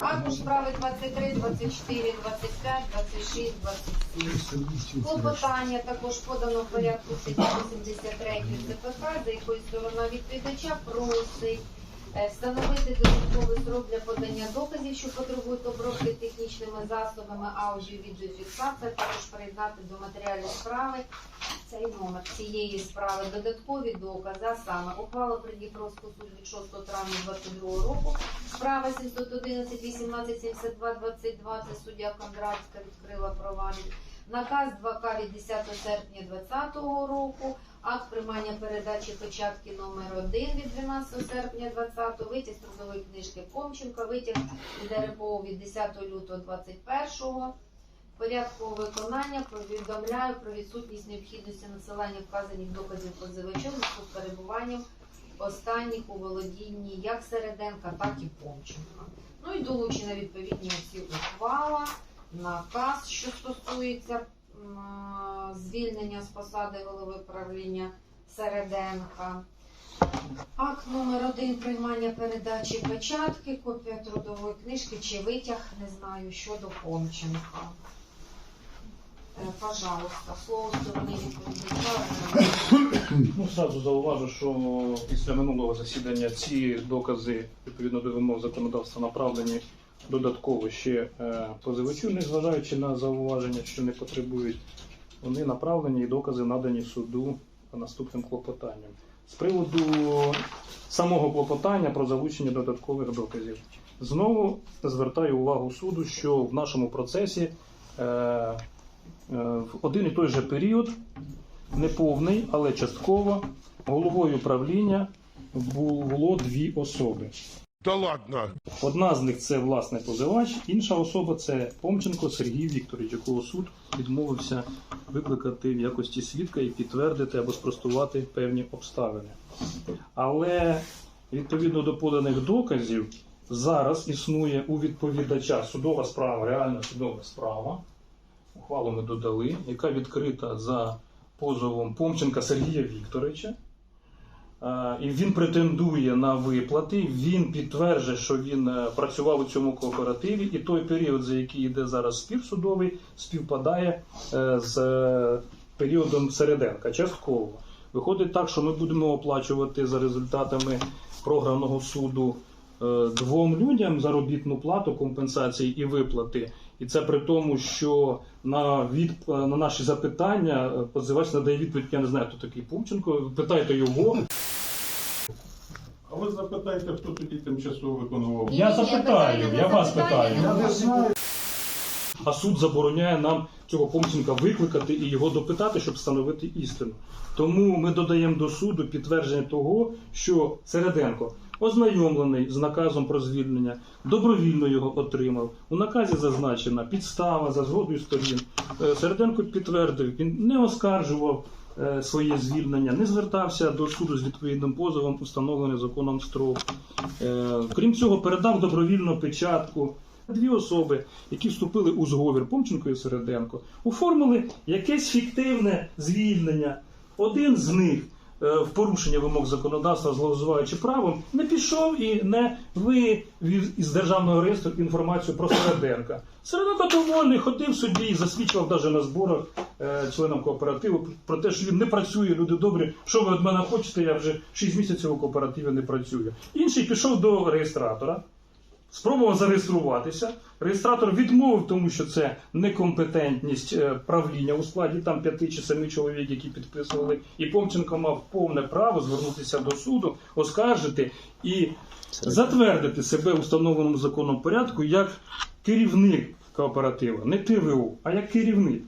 Аркуш справи 23, 24, 25, 26, 27. Клопотання також подано в порядку статті 83 ЦПК, за якою сторона відповідача просить встановити додатковий срок для подання доказів, що потребують обробки технічними засобами аудіо відеофіксація, також приєднати до матеріалів справи цей номер цієї справи. Додаткові докази, а саме ухвала Придніпровського суду від 6 травня 2022 року, справа 711 18 72 22, це суддя Кондратська відкрила провадження. Наказ 2К від 10 серпня 2020 року, акт приймання передачі початки номер 1 від 12 серпня 2020, витяг трудової книжки Помченка, витяг від РПО від 10 лютого 2021 в порядку виконання. Повідомляю про відсутність необхідності надсилання вказаних доказів позивачем у з перебуванням останніх у володінні як Середенка, так і Помченка. Ну і долучена відповідні всі ухвала, наказ, що стосується звільнення з посади голови правління Середенка. Акт номер один приймання передачі печатки, копія трудової книжки чи витяг, не знаю, щодо Помченка. Е, Пожалуйста, слово сторони. Ну, сразу зауважу, що після минулого засідання ці докази відповідно до вимог законодавства направлені додатково ще е, позивачу, незважаючи на зауваження, що не потребують, вони направлені і докази надані суду наступним клопотанням. З приводу самого клопотання про залучення додаткових доказів. Знову звертаю увагу суду, що в нашому процесі е, е, в один і той же період неповний, але частково головою правління було дві особи. Да ладно. Одна з них це власне позивач, інша особа це Помченко Сергій Вікторович, якого суд відмовився викликати в якості свідка і підтвердити або спростувати певні обставини. Але відповідно до поданих доказів зараз існує у відповідача судова справа, реальна судова справа. Ухвалу ми додали, яка відкрита за позовом Помченка Сергія Вікторовича. Е, І він претендує на виплати. Він підтверджує, що він е, працював у цьому кооперативі, і той період, за який йде зараз спір судовий, співпадає е, з періодом Середенка. Частково виходить так, що ми будемо оплачувати за результатами програмного суду двом людям заробітну плату, компенсації і виплати. І це при тому, що на від на наші запитання е, позивач надає відповідь. Я не знаю, хто такий Пумченко. Питайте його. А ви запитайте, хто тоді тимчасово виконував. Я запитаю, я вас питаю. не Я можна. А суд забороняє нам цього Помченка викликати і його допитати, щоб встановити істину. Тому ми додаємо до суду підтвердження того, що Середенко ознайомлений з наказом про звільнення, добровільно його отримав. У наказі зазначена підстава за згодою сторін. Е, Середенко підтвердив, він не оскаржував е, своє звільнення, не звертався до суду з відповідним позовом, установлений законом строк. Е, Крім цього, передав добровільну печатку. Дві особи, які вступили у зговір Помченко і Середенко, оформили якесь фіктивне звільнення. Один з них в порушення вимог законодавства, зловживаючи правом, не пішов і не вивів із державного реєстру інформацію про Середенка. Середенко довольний, ходив собі і засвідчував навіть на зборах е, членам кооперативу про те, що він не працює, люди добрі. Що ви від мене хочете? Я вже 6 місяців у кооперативі не працюю. Інший пішов до реєстратора. Спробував зареєструватися. Реєстратор відмовив, тому що це некомпетентність е, правління у складі там п'яти чи семи чоловік, які підписували. І Помченко мав повне право звернутися до суду, оскаржити і затвердити себе у встановленому законом порядку як керівник кооперативу, не ТВО, а як керівник.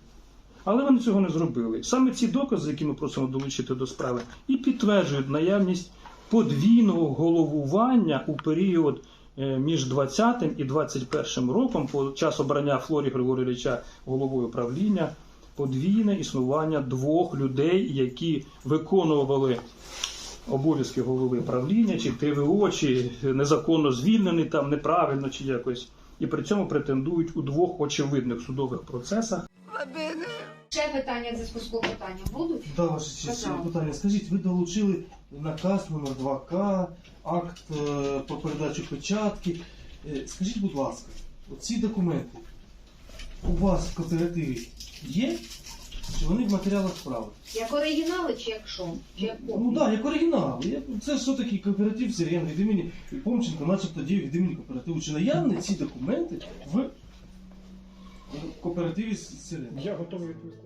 Але вони цього не зробили. Саме ці докази, які ми просимо долучити до справи, і підтверджують наявність подвійного головування у період між 20 і 21 роком, по час обрання Флорі Григорійовича головою правління, подвійне існування двох людей, які виконували обов'язки голови правління, чи ТВО, чи незаконно звільнений там неправильно, чи якось, і при цьому претендують у двох очевидних судових процесах. Ще питання в зв'язку з клопотанням будуть? Да, ваша честь, Пожалуйста. питання. Скажіть, ви долучили наказ номер 2К, акт е, по передачі печатки. Е, Скажіть, будь ласка, ці документи у вас в кооперативі є? Чи вони в матеріалах справи? Як оригінали чи як що? Чи як Ну копії? так, да, як оригінал. Я- Це все таки кооператив Сирен від імені Помченко, начебто діє від імені кооперативу. Чи наявні ці документи в кооперативі Сирен? Я готовий відповісти.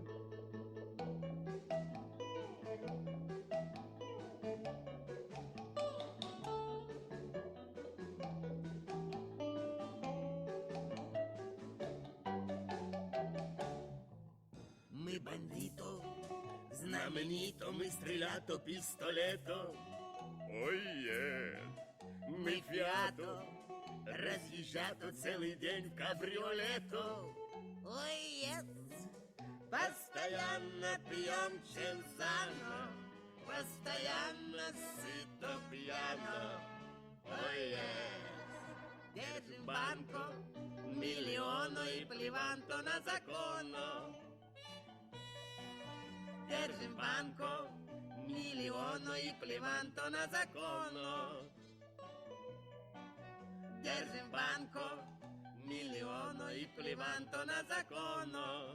Ми бандито, знаменито, ми стрілято пістолето. Ой є, ми фіато, роз'їжджато цілий день в кабріолето. Ой є, постоянно п'єм чензано, постоянно сито п'яно. Ой є, держим банко, мільйону і пліванто на законно. Держим банко, мільйону і пліванто на законно. Держим банко, мільйону і пліванто на законно.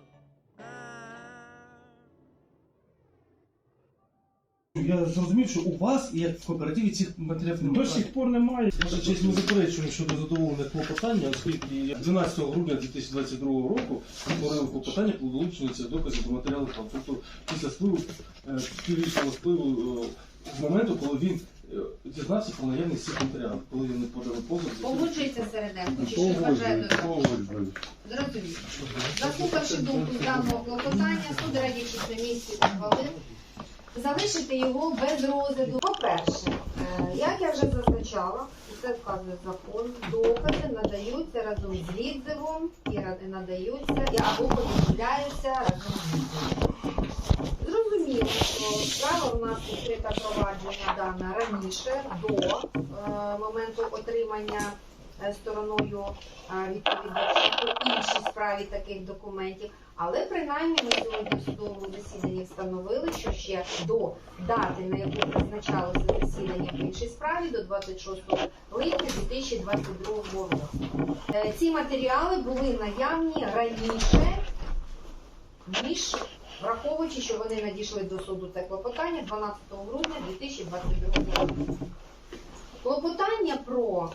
Я зрозумів, що у вас, як в кооперативі, цих матеріалів немає. До сих пор немає. Ваша честь, ми заперечуємо щодо задоволення клопотання, оскільки 12 грудня 2022 року створив клопотання про долучення доказів до матеріалу прав. Тобто після спливу, е, піврічного спливу е, з моменту, коли він дізнався про наявність цих матеріалів, коли він не подав позов. Погоджується Середенко, чи щось вважає додатково? Зрозуміло. Заслухавши думку з даного клопотання, суд радячи комісії ухвалив залишити його без розгляду. По-перше, е, як я вже зазначала, це вказує закон, докази надаються разом з відзивом і надаються або повідомляються разом з відзивом. Зрозуміло, що справа в нас відкрита провадження дана раніше до е, моменту отримання е, стороною е, відповідача по іншій справі таких документів. Але принаймні ми сьогодні в судовому засіданні встановили, що ще до дати, на яку призначалося засідання в іншій справі, до 26 липня 2022 року. Е, Ці матеріали були наявні раніше, ніж враховуючи, що вони надійшли до суду це клопотання 12 грудня 2022 року. Клопотання про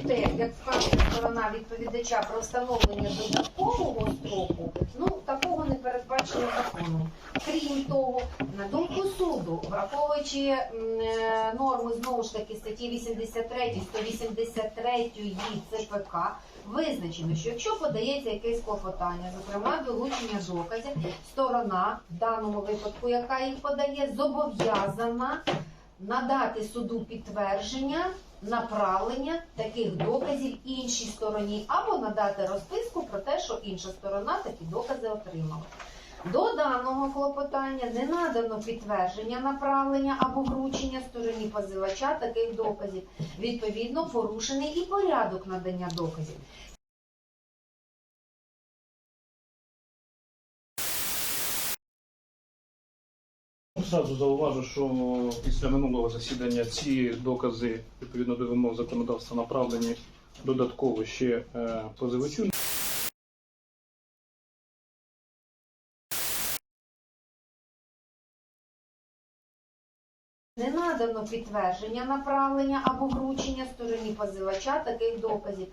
те, як скаже сторона відповідача про встановлення додаткового строку, ну такого не передбачено законом. Крім того, на думку суду, враховуючи е, норми знову ж таки статті 83, 183 ЦПК, визначено, що якщо подається якесь клопотання, зокрема долучення доказів, сторона в даному випадку, яка їх подає, зобов'язана надати суду підтвердження направлення таких доказів іншій стороні, або надати розписку про те, що інша сторона такі докази отримала. До даного клопотання не надано підтвердження направлення або вручення стороні позивача таких доказів. Відповідно, порушений і порядок надання доказів. Зразу зауважу, що після минулого засідання ці докази відповідно до вимог законодавства направлені додатково ще е, позивачу. Не надано підтвердження направлення або вручення стороні позивача таких доказів.